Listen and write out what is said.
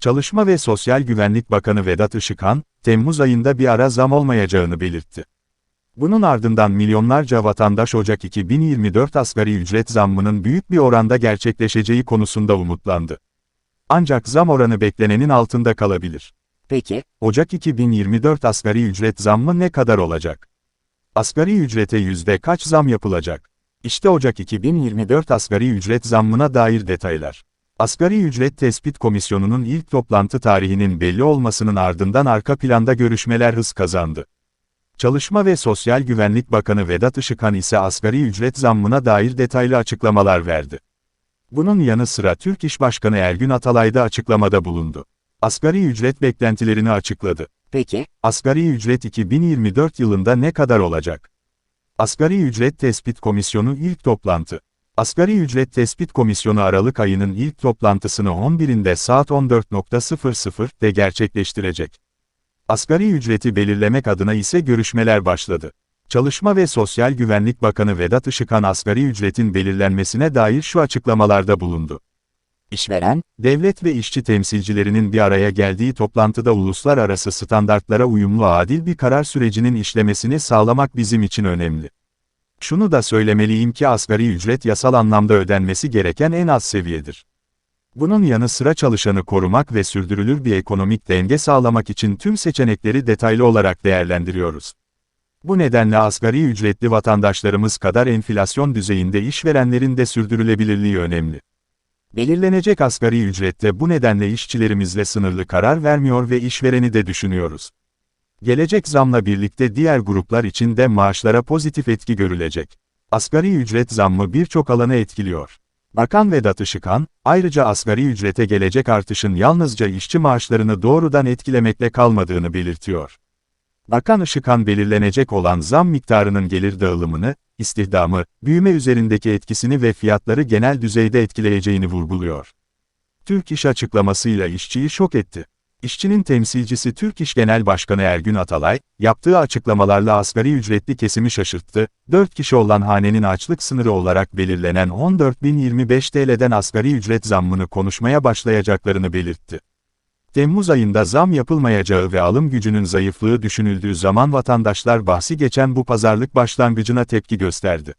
Çalışma ve Sosyal Güvenlik Bakanı Vedat Işıkhan, Temmuz ayında bir ara zam olmayacağını belirtti. Bunun ardından milyonlarca vatandaş Ocak 2024 asgari ücret zammının büyük bir oranda gerçekleşeceği konusunda umutlandı. Ancak zam oranı beklenenin altında kalabilir. Peki, Ocak 2024 asgari ücret zammı ne kadar olacak? Asgari ücrete yüzde kaç zam yapılacak? İşte Ocak 2024 asgari ücret zammına dair detaylar. Asgari Ücret Tespit Komisyonu'nun ilk toplantı tarihinin belli olmasının ardından arka planda görüşmeler hız kazandı. Çalışma ve Sosyal Güvenlik Bakanı Vedat Işıkhan ise asgari ücret zammına dair detaylı açıklamalar verdi. Bunun yanı sıra Türk İş Başkanı Ergün Atalay da açıklamada bulundu. Asgari ücret beklentilerini açıkladı. peki, Asgari ücret 2024 yılında ne kadar olacak? Asgari Ücret Tespit Komisyonu ilk toplantı. Asgari Ücret Tespit Komisyonu Aralık ayının ilk toplantısını 11'inde saat 14.00'de gerçekleştirecek. Asgari ücreti belirlemek adına ise görüşmeler başladı. Çalışma ve Sosyal Güvenlik Bakanı Vedat Işıkhan asgari ücretin belirlenmesine dair şu açıklamalarda bulundu. işveren, Devlet ve işçi temsilcilerinin bir araya geldiği toplantıda uluslararası standartlara uyumlu adil bir karar sürecinin işlemesini sağlamak bizim için önemli. Şunu da söylemeliyim ki asgari ücret yasal anlamda ödenmesi gereken en az seviyedir. Bunun yanı sıra çalışanı korumak ve sürdürülür bir ekonomik denge sağlamak için tüm seçenekleri detaylı olarak değerlendiriyoruz. Bu nedenle asgari ücretli vatandaşlarımız kadar enflasyon düzeyinde işverenlerin de sürdürülebilirliği önemli. Belirlenecek asgari ücrette bu nedenle işçilerimizle sınırlı karar vermiyor ve işvereni de düşünüyoruz. Gelecek zamla birlikte diğer gruplar için de maaşlara pozitif etki görülecek. Asgari ücret zammı birçok alanı etkiliyor. Bakan Vedat Işıkhan, ayrıca asgari ücrete gelecek artışın yalnızca işçi maaşlarını doğrudan etkilemekle kalmadığını belirtiyor. Bakan Işıkhan belirlenecek olan zam miktarının gelir dağılımını, istihdamı, büyüme üzerindeki etkisini ve fiyatları genel düzeyde etkileyeceğini vurguluyor. Türk İş açıklamasıyla işçiyi şok etti. İşçinin temsilcisi Türk İş Genel Başkanı Ergün Atalay, yaptığı açıklamalarla asgari ücretli kesimi şaşırttı, 4 kişi olan hanenin açlık sınırı olarak belirlenen 14.025 TL'den asgari ücret zammını konuşmaya başlayacaklarını belirtti. Temmuz ayında zam yapılmayacağı ve alım gücünün zayıflığı düşünüldüğü zaman vatandaşlar bahsi geçen bu pazarlık başlangıcına tepki gösterdi.